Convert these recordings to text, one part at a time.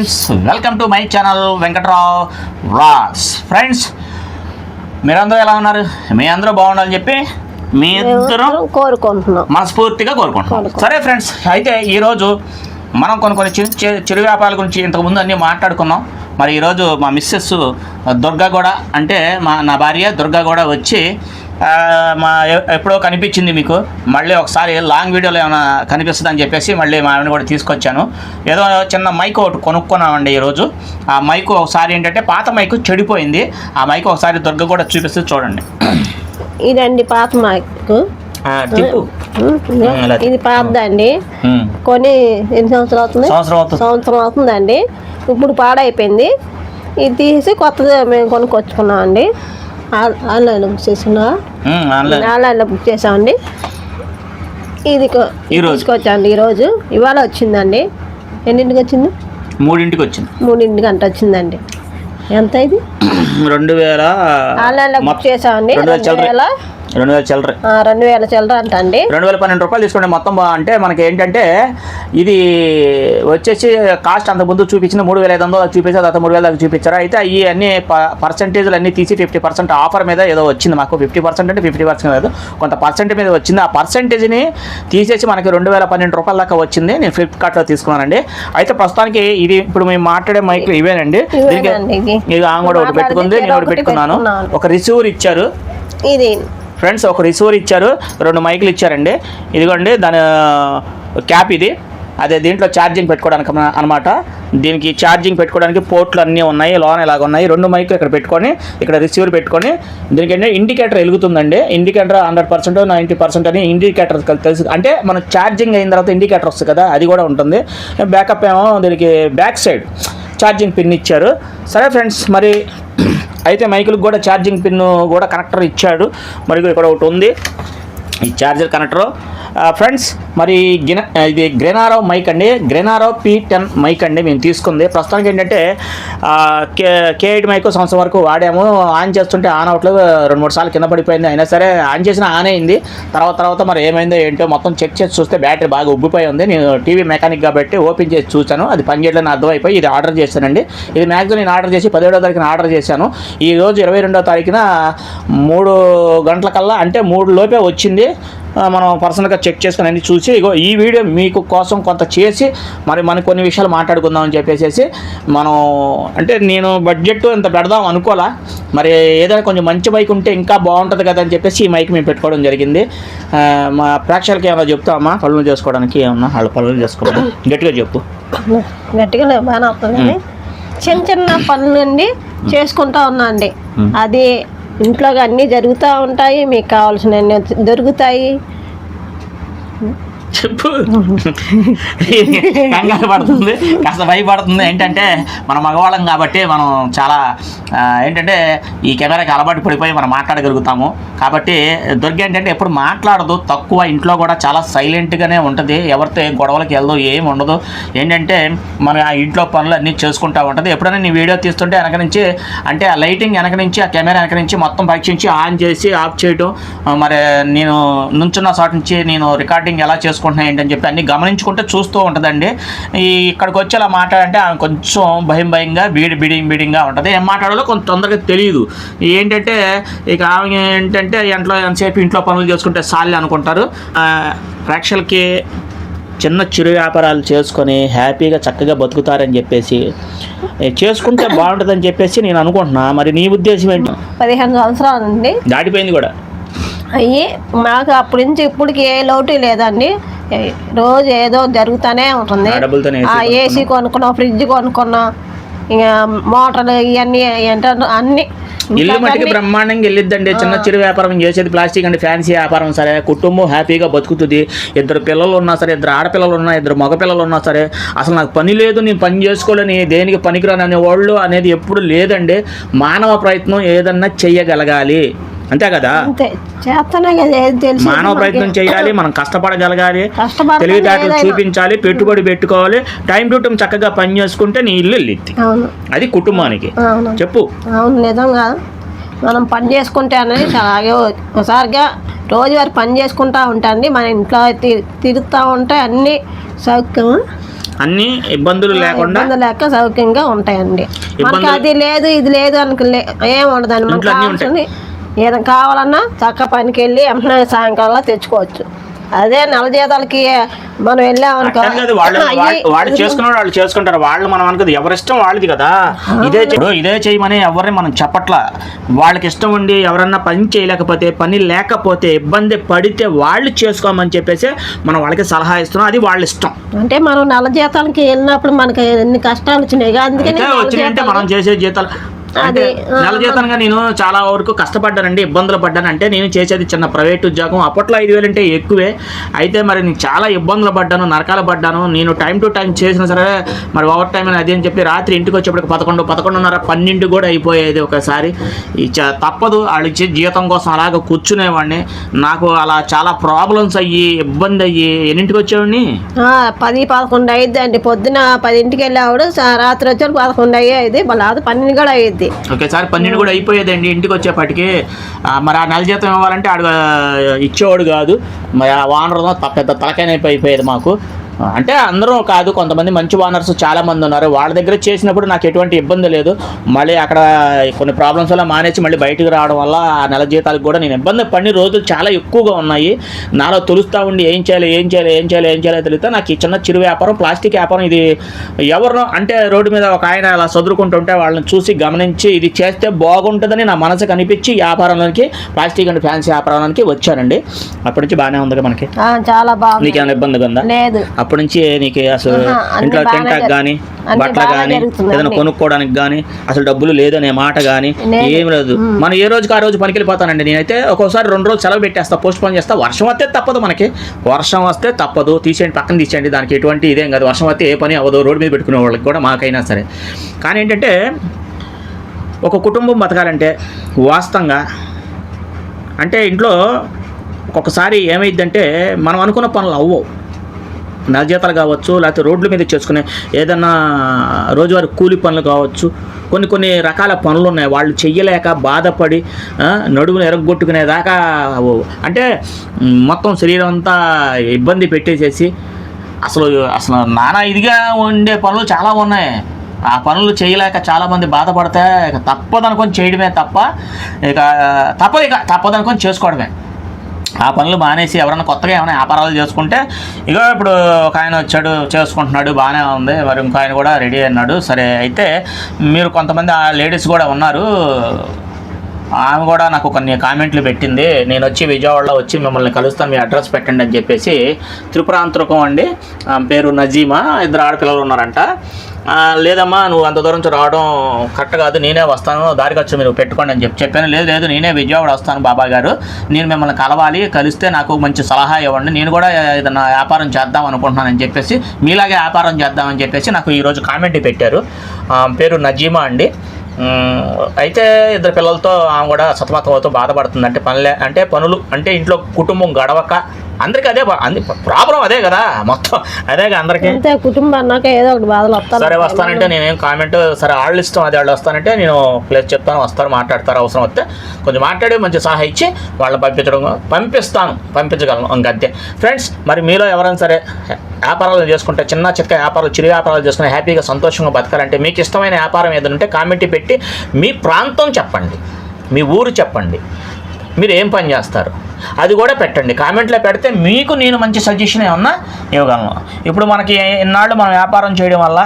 Friends welcome to my channel Venkatrao Ross friends మీరందరూ ఎలా ఉన్నారు? మీ అందరూ బాగుండాలని చెప్పి మీ ఇద్దరు కోరుకుంటున్నాం. మనస్ఫూర్తిగా కోరుకుంటున్నాం. సరే ఫ్రెండ్స్ అయితే ఈరోజు మనం కొన్ని కొన్ని చిరు చిరు వ్యాపారాల గురించి ఇంతకుముందు అన్నీ మాట్లాడుకున్నాం. మరి ఈరోజు మా మిస్సెస్ దుర్గా కూడా అంటే మా నా భార్య దుర్గా కూడా వచ్చి మా ఎప్పుడో కనిపించింది మీకు. మళ్ళీ ఒకసారి లాంగ్ వీడియోలో ఏమైనా కనిపిస్తుంది అని చెప్పేసి మళ్ళీ మా ఆవిడని కూడా తీసుకొచ్చాను. ఏదో చిన్న మైక్ ఒకటి కొనుక్కున్నామండి ఈరోజు. ఆ మైక్ ఒకసారి ఏంటంటే పాత మైక్ చెడిపోయింది. ఆ మైక్ ఒకసారి దుర్గ కూడా చూపిస్తే చూడండి. ఇదండి పాత మాకు. ఇది పాతదండి. ఉమ్. కొని ఎన్ని సంవత్సరాలు అవుతుంది? సంవత్సరం అవుతుంది. సంవత్సరం అవుతుందండి. ఇప్పుడు పాడైపోయింది. ఇది తీసి కొత్తది మేము కొనుక్కొచ్చుకున్నామండి. ఆన్- ఆన్లైన్లో బుక్ చేసుకున్నా ఆన్లైన్లో బుక్ చేసామండి ఇది. తీసుకొచ్చాండి ఈరోజు ఇవాళ వచ్చిందండి. ఎన్నింటికి వచ్చింది? మూడింటికి వచ్చింది. మూడింటికి అంట వచ్చిందండి. ఎంత ఇది? రెండు వేల ఆన్లైన్లో బుక్ చేసామండి రెండు వేల రెండు వేల చిల్లర. రెండు వేల చిల్లర అంట అండి రెండు వేల పన్నెండు రూపాయలు తీసుకోండి మొత్తం అంటే మనకి ఏంటంటే ఇది వచ్చేసి కాస్ట్ అంత ముందు చూపించిన మూడు వేల ఐదు వందలు చూపించారు తర్వాత మూడు వేల దాకా చూపించారు. అయితే ఈ అన్ని పర్సంటేజ్లు అన్ని తీసి ఫిఫ్టీ పర్సెంట్ ఆఫర్ మీద ఏదో వచ్చింది మాకు. ఫిఫ్టీ పర్సెంట్ అంటే ఫిఫ్టీ పర్సెంట్ లేదు కొంత పర్సెంట్ మీద వచ్చింది. ఆ పర్సెంటేజ్ని తీసేసి మనకి రెండు వేల పన్నెండు రూపాయల దాకా వచ్చింది. నేను ఫ్లిప్కార్ట్లో తీసుకున్నానండి. అయితే ప్రస్తుతానికి ఇది ఇప్పుడు మేము మాట్లాడే మైక్ ఇవేనండి. దీనికి ఆమె కూడా ఒకటి పెట్టుకుంది నేను ఒకటి పెట్టుకున్నాను. ఒక రిసీవర్ ఇచ్చారు. ఇది ఫ్రెండ్స్ ఒక రిసీవర్ ఇచ్చారు రెండు మైకులు ఇచ్చారండి. ఇదిగోండి దాని క్యాప్ ఇది. అదే దీంట్లో ఛార్జింగ్ పెట్టుకోవడానికి అనమాట దీనికి ఛార్జింగ్ పెట్టుకోవడానికి పోర్ట్లు అన్నీ ఉన్నాయి లోన్ ఇలాగ ఉన్నాయి. రెండు మైక్ ఇక్కడ పెట్టుకొని ఇక్కడ రిసీవర్ పెట్టుకొని దీనికి ఏంటంటే indicator వెలుగుతుందండి. Indicator hundred percent ninety percent అని ఇండికేటర్ తెలుసు. అంటే మనం ఛార్జింగ్ అయిన తర్వాత ఇండికేటర్ వస్తుంది కదా అది కూడా ఉంటుంది. బ్యాకప్ ఏమో దీనికి బ్యాక్ సైడ్ ఛార్జింగ్ పిన్ ఇచ్చారు. సరే ఫ్రెండ్స్ మరి అయితే మైకులకు కూడా ఛార్జింగ్ పిన్ కూడా కనెక్టర్ ఇచ్చాడు. మరి ఇక్కడ ఒకటి ఉంది. ఈ ఛార్జర్ కనెక్టరు. ఫ్రెండ్స్ మరి గిన ఇది గ్రెనారో మైక్ అండి. గ్రెనారో పీ టెన్ మైక్ అండి మేము తీసుకుంది. ప్రస్తుతానికి ఏంటంటే కే కే ఎయిట్ మైక్ సంవత్సరం వరకు వాడాము. ఆన్ చేస్తుంటే ఆన్ అవట్లేదు రెండు మూడు సార్లు కింద పడిపోయింది. అయినా సరే ఆన్ చేసిన ఆన్ అయింది. తర్వాత తర్వాత మరి ఏమైందో ఏంటో మొత్తం చెక్ చేసి చూస్తే బ్యాటరీ బాగా ఉబ్బిపోయి ఉంది. నేను టీవీ మెకానిక్ కాబట్టి ఓపెన్ చేసి చూశాను. అది పనిచేయడం అర్థమైపోయి ఇది ఆర్డర్ చేశానండి. ఇది మ్యాక్సిమం నేను ఆర్డర్ చేసి పదిహేడో తారీఖున ఆర్డర్ చేశాను. ఈ రోజు ఇరవై రెండో తారీఖున మూడు గంటల కల్లా అంటే మూడు లోపే వచ్చింది. మనం పర్సనల్గా చెక్ చేసుకుని అన్ని చూసి ఇగో ఈ వీడియో మీకు కోసం కొంత చేసి మరి మన కొన్ని విషయాలు మాట్లాడుకుందాం అని చెప్పేసి మనం అంటే నేను బడ్జెట్ ఇంత పెడదాం అనుకోలా మరి ఏదైనా కొంచెం మంచి మైక్ ఉంటే ఇంకా బాగుంటుంది కదా అని చెప్పేసి ఈ మైక్ మేము పెట్టుకోవడం జరిగింది. మా ప్రేక్షకులకి ఏమైనా చెప్తామా పనులు చేసుకోవడానికి ఏమన్నా? వాళ్ళ పనులు చేసుకోవడం. గట్టిగా చెప్పు. గట్టిగా బాగానే చిన్న చిన్న పనులండి చేసుకుంటా ఉన్నా అండి. అది ఇంట్లో అన్నీ జరుగుతూ ఉంటాయి మీకు కావాల్సిన దొరుకుతాయి చెప్పు. కంగారు పడుతుంది. కాస్త భయపడుతుంది ఏంటంటే మన మగవాళ్ళం కాబట్టి మనం చాలా ఏంటంటే ఈ కెమెరాకి అలవాటు పడిపోయి మనం మాట్లాడగలుగుతాము. కాబట్టి దుర్గ ఏంటంటే ఎప్పుడు మాట్లాడదు. తక్కువ ఇంట్లో కూడా చాలా సైలెంట్గానే ఉంటుంది. ఎవరితో ఏ గొడవలకి వెళ్దు ఏం ఉండదు. ఏంటంటే మన ఆ ఇంట్లో పనులు అన్నీ చేసుకుంటూ ఉంటుంది. ఎప్పుడైనా నీ వీడియో తీస్తుంటే వెనక నుంచి అంటే ఆ లైటింగ్ వెనక నుంచి ఆ కెమెరా వెనక నుంచి మొత్తం పరీక్షించి ఆన్ చేసి ఆఫ్ చేయటం. మరి నేను నుంచున్న చోట నుంచి నేను రికార్డింగ్ ఎలా చేసుకుంటాను చేసుకుంటున్నా ఏంటని చెప్పి అన్ని గమనించుకుంటే చూస్తూ ఉంటుందండి. ఈ ఇక్కడికి వచ్చి అలా మాట్లాడంటే ఆమె కొంచెం భయం భయంగా బీడి బీడింగ్ బీడింగ్గా ఉంటుంది. ఏం మాట్లాడాలో కొంత తొందరగా తెలియదు ఏంటంటే ఇక ఆమె ఏంటంటే ఇంట్లో ఎంతసేపు ఇంట్లో పనులు చేసుకుంటే సాలి అనుకుంటారు. ప్రేక్షకులకి చిన్న చిరు వ్యాపారాలు చేసుకొని హ్యాపీగా చక్కగా బతుకుతారని చెప్పేసి చేసుకుంటే బాగుంటుందని చెప్పేసి నేను అనుకుంటున్నా. మరి నీ ఉద్దేశం ఏంటి? పదిహేను సంవత్సరాలు అండి. దాటిపోయింది కూడా. అయ్యి మాకు అప్పటి నుంచి ఇప్పటికి ఏ లోటు లేదండి. రోజు ఏదో జరుగుతూనే ఉంటుంది. ఆ ఏసీ కొనుక్కున్నాం. ఫ్రిడ్జ్ కొనుక్కున్నాం ఇక మోటార్లు ఇవన్నీ ఏంటంటే అన్ని. ఇల్లు మట్టికి బ్రహ్మాండంగా వెళ్ళిద్దండి. చిన్న చిరు వ్యాపారం చేసేది ప్లాస్టిక్ అండ్ ఫ్యాన్సీ వ్యాపారం సరే. కుటుంబం హ్యాపీగా బతుకుతుంది. ఇద్దరు పిల్లలు ఉన్నా సరే ఇద్దరు ఆడపిల్లలు ఉన్నా ఇద్దరు మగ పిల్లలు ఉన్నా సరే అసలు నాకు పని లేదు నేను పని చేసుకోలేని దేనికి పనికిరాని అనే వాళ్ళు అనేది ఎప్పుడు లేదండి. మానవ ప్రయత్నం ఏదన్నా చెయ్యగలగాలి అంతే కదా? అంతే. చేస్తేనే కదా ఏది తెలిసి మానవ ప్రయత్నం చేయాలి మనం కష్టపడగలగాలి తెలివితేటలు. చూపించాలి పెట్టుబడి పెట్టుకోవాలి టైం టు టైం చక్కగా పని చేసుకుంటే నీ ఇల్లు వెళ్ళిద్ది అవును. అది కుటుంబానికి. అవును. చెప్పు. అవును నిజంగా మనం పని చేసుకుంటే అనేది అలాగే ఒకసారిగా రోజువారి పని చేసుకుంటా ఉంటాండి మన ఇంట్లో తిరుగుతూ ఉంటే అన్ని సౌఖ్యం అన్ని ఇబ్బందులు లేకుండా ఇబ్బంది లేక సౌఖ్యంగా ఉంటాయండి. మనకి ఇబ్బందులు- అది లేదు ఇది లేదు అనుకు ఏం ఉండదండి. మనకు ఏదైనా కావాలన్నా చక్క పనికి వెళ్ళి వెంటనే సాయంకాలం తెచ్చుకోవచ్చు. అదే నెల జీతాలకి మనం వెళ్ళామనుకో. వాళ్ళు అయ్యి- వాళ్ళు- వాళ్ళు చేసుకున్న వాళ్ళు చేసుకుంటారు. వాళ్ళు మనం అనుకోదు ఎవరిష్టం వాళ్ళది కదా. ఇదే ఇదే చేయమని ఎవరిని మనం చెప్పట్లా. వాళ్ళకి ఇష్టం ఉండి ఎవరన్నా పని చేయలేకపోతే పని లేకపోతే ఇబ్బంది పడితే వాళ్ళు చేసుకోమని చెప్పేసి మనం వాళ్ళకి సలహా ఇస్తున్నాం. అది వాళ్ళ ఇష్టం. అంటే మనం నెల జీతాలకి వెళ్ళినప్పుడు మనకి ఎన్ని కష్టాలు వచ్చినాయి అందుకని నెల వచ్చినాయంటే జీతాలు- మనం చేసే జీతాలు. అంటే అది, నెల జీతంగా నేను చాలా వరకు కష్టపడ్డానండి ఇబ్బందులు పడ్డాను. అంటే నేను చేసేది చిన్న ప్రైవేట్ ఉద్యోగం. అప్పట్లో ఐదు వేలు అంటే ఎక్కువే. అయితే మరి నేను చాలా ఇబ్బందులు పడ్డాను నరకాలు పడ్డాను. నేను టైం టు టైం చేసినా సరే మరి ఓవర్ టైం అని అది అని చెప్పి రాత్రి ఇంటికి వచ్చేప్పటికి పదకొండు పదకొండున్నర పన్నెండు కూడా అయిపోయేది ఒకసారి. తప్పదు. వాళ్ళు ఇచ్చే జీతం కోసం అలాగ కూర్చునేవాడిని. నాకు అలా చాలా ప్రాబ్లమ్స్ అయ్యి ఇబ్బంది అయ్యి ఎన్నింటికి వచ్చేవాడిని? పది పదకొండు అయ్యిద్ది అండి పొద్దున పదింటికి వెళ్ళేవాడు రాత్రి వచ్చి పదకొండు అయ్యేది. మళ్ళీ పన్నెండు కూడా అయ్యిద్ది ఒకేసారి పన్నెండు కూడా అయిపోయేదండి. ఇంటికి వచ్చేప్పటికి మరి ఆ నెల జీతం ఇవ్వాలంటే ఆడు ఇచ్చేవాడు కాదు. మరి ఆ వానర్ పెద్ద తలకైన అయిపోయేది మాకు. అంటే అందరూ కాదు కొంతమంది మంచి వానర్స్ చాలా మంది ఉన్నారు. వాళ్ళ దగ్గర చేసినప్పుడు నాకు ఎటువంటి ఇబ్బంది లేదు. మళ్ళీ అక్కడ కొన్ని ప్రాబ్లమ్స్ వల్ల మానేసి మళ్ళీ బయటకు రావడం వల్ల ఆ నెల జీతాలకు కూడా నేను ఇబ్బంది పడిన రోజులు చాలా ఎక్కువగా ఉన్నాయి. నాలో తొలుస్తూ ఉండి ఏం చేయాలి ఏం చేయాలి ఏం చేయాలి ఏం చేయాలి తెలియదు నాకు ఈ చిన్న చిరు వ్యాపారం ప్లాస్టిక్ వ్యాపారం ఇది ఎవరినో అంటే రోడ్డు మీద ఒక ఆయన అలా చదువుకుంటుంటే వాళ్ళని చూసి గమనించి ఇది చేస్తే బాగుంటుందని నా మనసు కనిపించి ఈ వ్యాపారంలోనికి ప్లాస్టిక్ అండ్ ఫ్యాన్సీ వ్యాపారంలోనికి వచ్చానండి. అప్పటి నుంచి బాగానే ఉంది మనకి? చాలా బాగుంది. నీకేమైనా ఇబ్బందిగా ఉందా? లేదు. అప్పటి నుంచి నీకు అసలు ఇంట్లో తింటాకి కానీ బట్టలు కానీ ఏదైనా. కొనుక్కోవడానికి కానీ అసలు డబ్బులు లేదనే మాట కానీ. ఏం లేదు. మనం ఏ రోజుకి ఆ రోజు పనికి వెళ్ళిపోతానండి నేనైతే ఒక్కోసారి రెండు రోజులు సెలవు పెట్టేస్తా పోస్ట్ పోన్ చేస్తా. వర్షం వస్తే తప్పదు మనకి. వర్షం వస్తే తప్పదు. తీసేయండి పక్కన తీసేయండి. దానికి ఎటువంటి ఇదేం కాదు. వర్షం వస్తే ఏ పని అవ్వదు. రోడ్డు మీద పెట్టుకునే వాళ్ళకి కూడా మాకైనా సరే. కానీ ఏంటంటే ఒక కుటుంబం బతకాలంటే వాస్తవంగా అంటే ఇంట్లో ఒక్కొక్కసారి ఏమైందంటే మనం అనుకున్న పనులు అవ్వవు. నెల జీతాలు కావచ్చు లేకపోతే రోడ్ల మీద చేసుకునే ఏదన్నా రోజువారి కూలి పనులు కావచ్చు కొన్ని కొన్ని రకాల పనులు ఉన్నాయి. వాళ్ళు చెయ్యలేక బాధపడి ఆ, నడుమును ఎరగొట్టుకునేదాకా అంటే మొత్తం శరీరం అంతా ఇబ్బంది పెట్టేసేసి అసలు అసలు నానా ఇదిగా ఉండే పనులు చాలా ఉన్నాయి. ఆ పనులు చేయలేక చాలామంది బాధపడితే ఇక తప్పదనుకొని చేయడమే తప్ప ఇక తప్పదు ఇక తప్పదనుకొని చేసుకోవడమే. ఆ పనులు మానేసి ఎవరైనా కొత్తగా ఏమైనా వ్యాపారాలు చేసుకుంటే ఇక ఇప్పుడు ఒక ఆయన వచ్చాడు చేసుకుంటున్నాడు బాగానే ఉంది మరి ఇంకో ఆయన కూడా రెడీ అన్నాడు సరే అయితే మీరు కొంతమంది ఆ లేడీస్ కూడా ఉన్నారు. ఆమె కూడా నాకు కొన్ని కామెంట్లు పెట్టింది నేను వచ్చి విజయవాడలో వచ్చి మిమ్మల్ని కలుస్తాను మీ అడ్రస్ పెట్టండి అని చెప్పేసి త్రిపురాంతరకం అండి. ఆమె పేరు నజీమా ఇద్దరు ఆడపిల్లలు ఉన్నారంట. లేదమ్మా నువ్వు అంత దూరం నుంచి రావడం కరెక్ట్ కాదు నేనే వస్తాను దారి ఖర్చు మీరు పెట్టుకోండి అని చెప్పి చెప్పాను. లేదు లేదు నేనే విజయవాడ వస్తాను బాబా గారు నేను మిమ్మల్ని కలవాలి కలిస్తే నాకు మంచి సలహా ఇవ్వండి నేను కూడా ఏదైనా వ్యాపారం చేద్దాం అనుకుంటున్నానని చెప్పేసి మీలాగే వ్యాపారం చేద్దామని చెప్పేసి నాకు ఈరోజు కామెంట్ పెట్టారు. పేరు నజీమా అండి. అయితే ఇద్దరు పిల్లలతో ఆమె కూడా సతమతం అవుతూ బాధపడుతుంది అంటే పనులే. అంటే పనులు అంటే ఇంట్లో కుటుంబం గడవక అందరికీ అదే అంది ప్రాబ్లం అదే కదా మొత్తం అదేగా అందరికీ. అంతే కుటుంబం అన్నాక ఏదో ఒకటి బాధలు వస్తాను సరే వస్తానంటే నేనేం కామెంట్ సరే వాళ్ళు ఇష్టం అది వాళ్ళు వస్తానంటే నేను ప్లేస్ చెప్తాను వస్తారు మాట్లాడతారు అవసరం వస్తే కొంచెం మాట్లాడి మంచి సలహా ఇచ్చి వాళ్ళని పంపించడం పంపిస్తాను పంపించగలను ఇంక అంతే. ఫ్రెండ్స్ మరి మీలో ఎవరైనా సరే వ్యాపారాలు చేసుకుంటే చిన్న చిక్క వ్యాపారాలు చిరు వ్యాపారాలు చేసుకుని హ్యాపీగా సంతోషంగా బతకాలంటే మీకు ఇష్టమైన వ్యాపారం ఏదైనా ఉంటే కామెంట్ పెట్టి మీ ప్రాంతం చెప్పండి మీ ఊరు చెప్పండి. మీరు ఏం పని చేస్తారు? అది కూడా పెట్టండి. కామెంట్లో పెడితే మీకు నేను మంచి సజెషన్ ఏమన్నా ఇవ్వగలను. ఇప్పుడు మనకి ఇన్నాళ్ళు మనం వ్యాపారం చేయడం వల్ల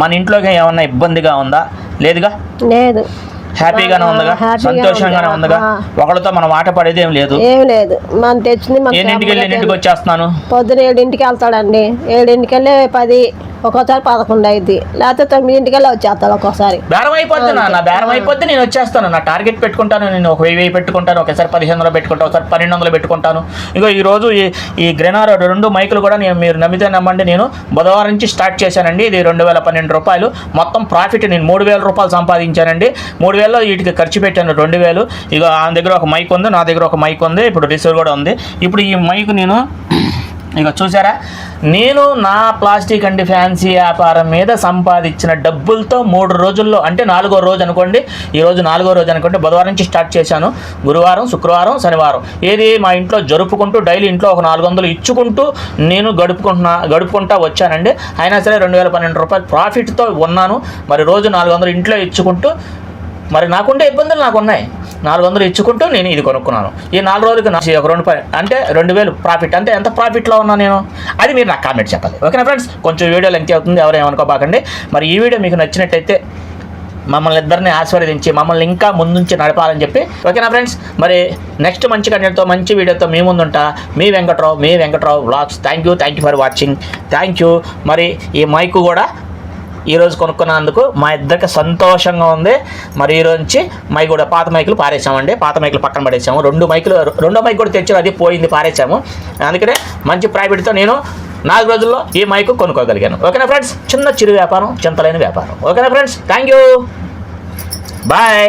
మన ఇంట్లోకి ఏమన్నా ఇబ్బందిగా ఉందా? లేదుగా? లేదు. హ్యాపీగానే ఉందిగా? సంతోషంగానే ఉంది. ఉందిగా. ఒకళ్ళతో మనం మాట పడేది ఏం లేదు. ఏం లేదు. మనం తెచ్చింది ఎన్నింటికి వెళ్ళి ఎన్నింటికి వచ్చేస్తున్నాను? పొద్దున ఏడింటికి వెళ్తాడండి. ఏడింటికి వెళ్ళి పది ఒక్కోసారి పదకొండు అయింది లేకపోతే తొమ్మిదింటికి వెళ్ళి వచ్చేస్తాడు ఒక్కోసారి. బేరం అయిపోద్ది నా బేరం అయిపోద్ది నేను వచ్చేస్తాను. నా టార్గెట్ పెట్టుకుంటాను నేను ఒక వెయ్యి వెయ్యి పెట్టుకుంటాను ఒకసారి పదిహేను వందలు పెట్టుకుంటాను ఒకసారి పన్నెండు వందలు పెట్టుకుంటాను. ఇగో ఈ రోజు ఈ ఈ గ్రెనార్ రెండు మైకులు కూడా నేను మీరు నమ్మితే నమ్మండి నేను బుధవారం నుంచి స్టార్ట్ చేశానండి. ఇది రెండు వేల పన్నెండు రూపాయలు. మొత్తం ప్రాఫిట్ నేను మూడు వేల రూపాయలు సంపాదించానండి. మూడు వేలలో వీటికి ఖర్చు పెట్టాను రెండు వేలు. ఇక ఆ దగ్గర ఒక మైక్ ఉంది నా దగ్గర ఒక మైక్ ఉంది ఇప్పుడు రిసీవర్ కూడా ఉంది. ఇప్పుడు ఈ మైక్ నేను ఇక చూసారా నేను నా ప్లాస్టిక్ అండ్ ఫ్యాన్సీ వ్యాపారం మీద సంపాదించిన డబ్బులతో మూడు రోజుల్లో అంటే నాలుగో రోజు అనుకోండి ఈరోజు నాలుగో రోజు అనుకోండి బుధవారం నుంచి స్టార్ట్ చేశాను. గురువారం శుక్రవారం శనివారం. ఏది మా ఇంట్లో జరుపుకుంటూ డైలీ ఇంట్లో ఒక నాలుగు వందలు ఇచ్చుకుంటూ నేను గడుపుకుంటున్నా గడుపుకుంటా వచ్చానండి. అయినా సరే రెండు వేల పన్నెండు రూపాయలు ప్రాఫిట్తో ఉన్నాను. మరి రోజు నాలుగు వందలు ఇంట్లో ఇచ్చుకుంటూ మరి నాకుండే ఇబ్బందులు నాకు ఉన్నాయి నాలుగు వందలు ఇచ్చుకుంటూ నేను ఇది కొనుక్కున్నాను. ఈ నాలుగు రోజులకి నా ఒక రెండు అంటే రెండు వేలు ప్రాఫిట్ అంటే ఎంత ప్రాఫిట్లో ఉన్నా నేను? అది మీరు నాకు కామెంట్ చెప్పాలి. ఓకేనా ఫ్రెండ్స్ కొంచెం వీడియో లెంత్ అవుతుంది. ఎవరు ఏమనుకోబాకండి. మరి ఈ వీడియో మీకు నచ్చినట్టయితే మమ్మల్ని ఇద్దరిని ఆశీర్వదించి మమ్మల్ని ఇంకా ముందుంచి నడపాలని చెప్పి. ఓకేనా ఫ్రెండ్స్ మరి నెక్స్ట్ మంచి కంటెంట్తో మంచి వీడియోతో మీ ముందుంటా. మీ వెంకట్రావు మీ Venkatrao blogs thank you thank you for watching thank you మరి ఈ మైకు కూడా ఈరోజు కొనుక్కున్నందుకు మా ఇద్దరికి సంతోషంగా ఉంది. మరి ఈ రోజు నుంచి మైక్ కూడా పాత మైకులు పారేసామండి. పాత మైకులు పక్కన పడేసాము. రెండు మైకులు రెండో మైక్ కూడా తెచ్చాము అది పోయింది పారేసాము. అందుకనే మంచి ప్రైవేట్తో నేను నాలుగు రోజుల్లో ఈ మైకు కొనుక్కోగలిగాను. ఓకేనా ఫ్రెండ్స్ చిన్న చిరు వ్యాపారం చింతలేని వ్యాపారం. ఓకేనా ఫ్రెండ్స్ థ్యాంక్ యూ బాయ్